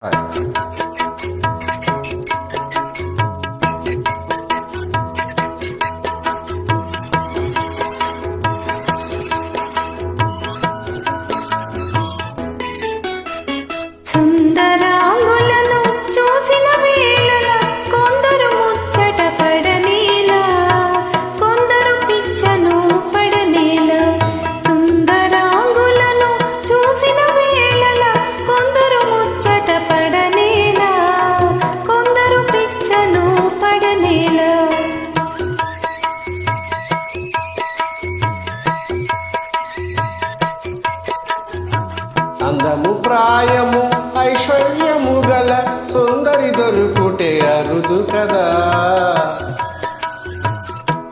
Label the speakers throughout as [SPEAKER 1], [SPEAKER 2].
[SPEAKER 1] 哎。ప్రాయము ఐశ్వర్యము గల సుందరి దొరుకుటే అరుదు కదా.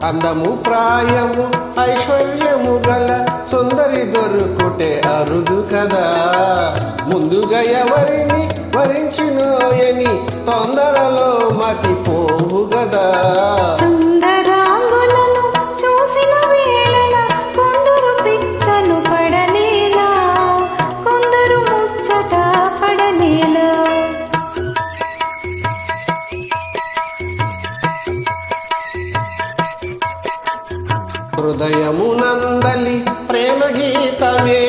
[SPEAKER 1] అందము ప్రాయము ఐశ్వర్యము గల సుందరి దొరుకుటే అరుదు కదా. ముందుగా ఎవరిని వరించినోయని తొందరలో మతిపో హృదయమునందలి ప్రేమ గీతమే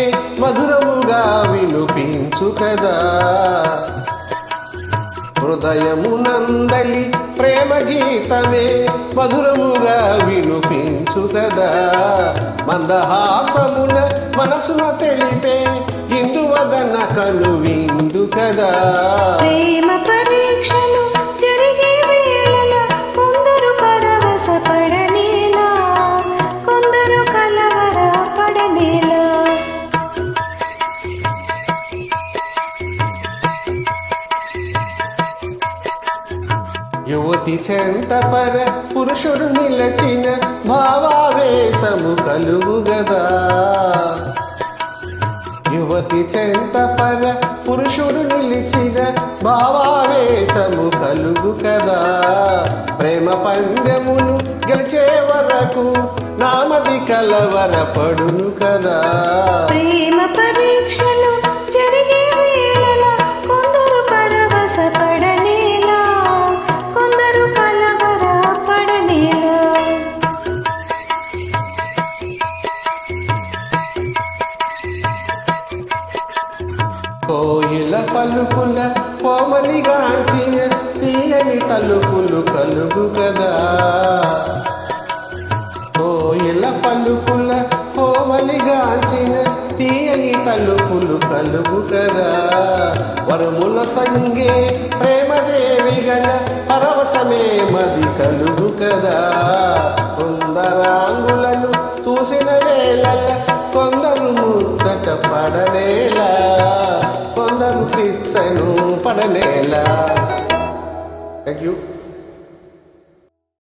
[SPEAKER 1] మధురముగా వినుపించు కదా హృదయమునందలి ప్రేమ గీతమే మధురముగా వినుపించు కదా మందహాసమున మనసున తెలిపే ఇందువదన కను విందు కదా
[SPEAKER 2] ప్రేమ
[SPEAKER 1] యువతి చెంత పర పురుషుడు నిలచిన భావావేశము కలుగు గదా. యువతి చెంత పర పురుషుడు నిలిచిన భావావేశము కలుగు కదా. ప్రేమ పందెమును గెలిచే వరకు నామది కలవర పడును కదా.
[SPEAKER 2] ప్రేమ
[SPEAKER 1] కోయిల పలుకుల కోమలిగాంచిన తీయని తలుపులు కలుగు కదా. కోయిల పలుకుల కోమలిగాంచిన తీయని తలుపులు కలుగు కదా. వరముల సంగే ప్రేమదేవి గల పరవశమే మది కలుగు కదా. కొందరాంగులను చూసిన వేళ కొందరు ముచ్చట పడవేలా కొందరు పడనేలా థ్యాంక్ యూ